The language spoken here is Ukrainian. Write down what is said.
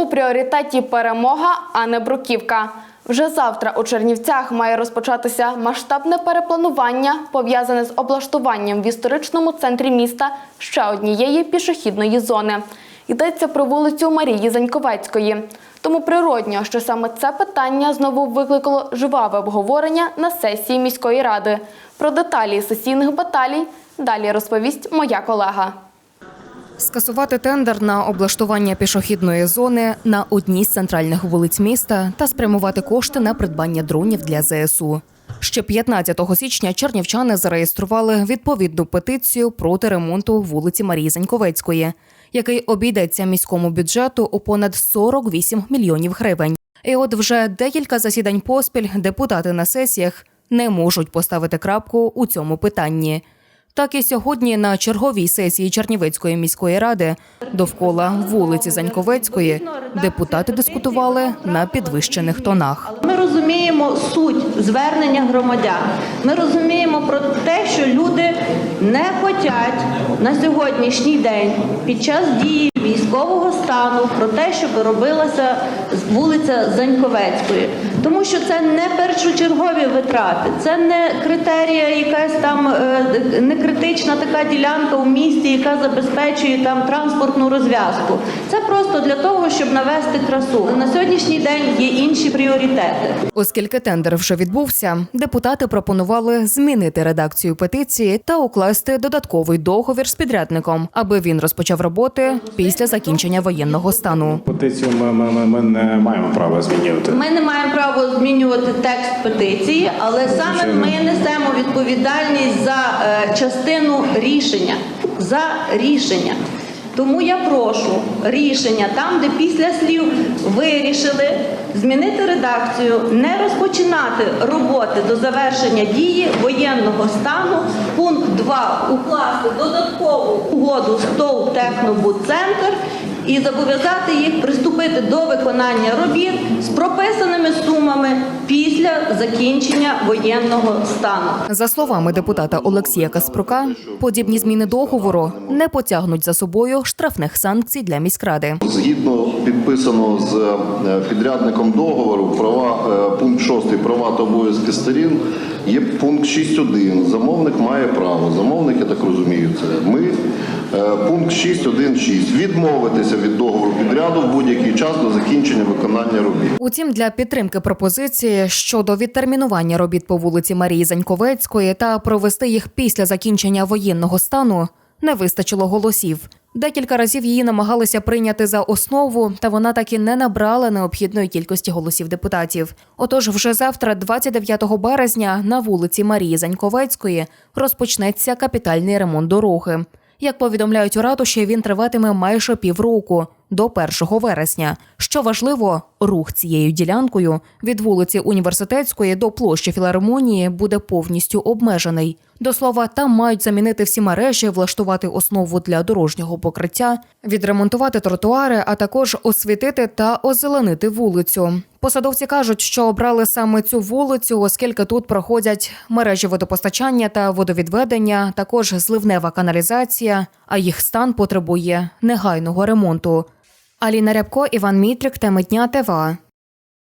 У пріоритеті перемога, а не бруківка. Вже завтра у Чернівцях має розпочатися масштабне перепланування, пов'язане з облаштуванням в історичному центрі міста ще однієї пішохідної зони. Йдеться про вулицю Марії Заньковецької. Тому природньо, що саме це питання знову викликало жваве обговорення на сесії міської ради. Про деталі сесійних баталій далі розповість моя колега. Скасувати тендер на облаштування пішохідної зони на одній з центральних вулиць міста та спрямувати кошти на придбання дронів для ЗСУ. Ще 15 січня чернівчани зареєстрували відповідну петицію проти ремонту вулиці Марії Заньковецької, який обійдеться міському бюджету у понад 48 мільйонів гривень. І от вже декілька засідань поспіль депутати на сесіях не можуть поставити крапку у цьому питанні. Так і сьогодні на черговій сесії Чернівецької міської ради довкола вулиці Заньковецької депутати дискутували на підвищених тонах. Ми розуміємо суть звернення громадян. Ми розуміємо про те, що люди не хочуть на сьогоднішній день під час дії військового стану про те, щоб робилася вулиця Заньковецької. Тому що це не першочергові витрати, це не критерія, якась там е, не критична така ділянка у місті, яка забезпечує там транспортну розв'язку. Це просто для того, щоб навести красу. На сьогоднішній день є інші пріоритети. Оскільки тендер вже відбувся, депутати пропонували змінити редакцію петиції та укласти додатковий договір з підрядником, аби він розпочав роботи після закінчення воєнного стану. Петицію ми, ми, ми, ми не маємо права змінювати. Ми не маємо права змінювати текст петиції, але саме ми несемо відповідальність за е, частину рішення. За рішення. Тому я прошу рішення там, де після слів вирішили змінити редакцію, не розпочинати роботи до завершення дії воєнного стану. Пункт 2 укласти додаткову угоду з ТОВ Технобудцентр і зобов'язати їх приступити до виконання робіт з прописаними сумами після закінчення воєнного стану. За словами депутата Олексія Каспрука, подібні зміни договору не потягнуть за собою штрафних санкцій для міськради. Згідно підписаного з е, підрядником договору, права е, пункт 6 права та обов'язки сторін є пункт 6.1. Замовник має право. Замовник, я так розумію, це ми. Е, Пункт 6.1.6. Відмовитися від договору підряду в будь-який час до закінчення виконання робіт. Утім, для підтримки пропозиції щодо відтермінування робіт по вулиці Марії Заньковецької та провести їх після закінчення воєнного стану не вистачило голосів. Декілька разів її намагалися прийняти за основу, та вона так і не набрала необхідної кількості голосів депутатів. Отож, вже завтра, 29 березня, на вулиці Марії Заньковецької розпочнеться капітальний ремонт дороги. Як повідомляють у ратуші, він триватиме майже півроку до 1 вересня. Що важливо, рух цією ділянкою від вулиці Університетської до площі філармонії буде повністю обмежений. До слова, там мають замінити всі мережі, влаштувати основу для дорожнього покриття, відремонтувати тротуари, а також освітити та озеленити вулицю. Посадовці кажуть, що обрали саме цю вулицю, оскільки тут проходять мережі водопостачання та водовідведення, також зливнева каналізація, а їх стан потребує негайного ремонту. Аліна Рябко, Іван Мітрик, теми дня ТВА.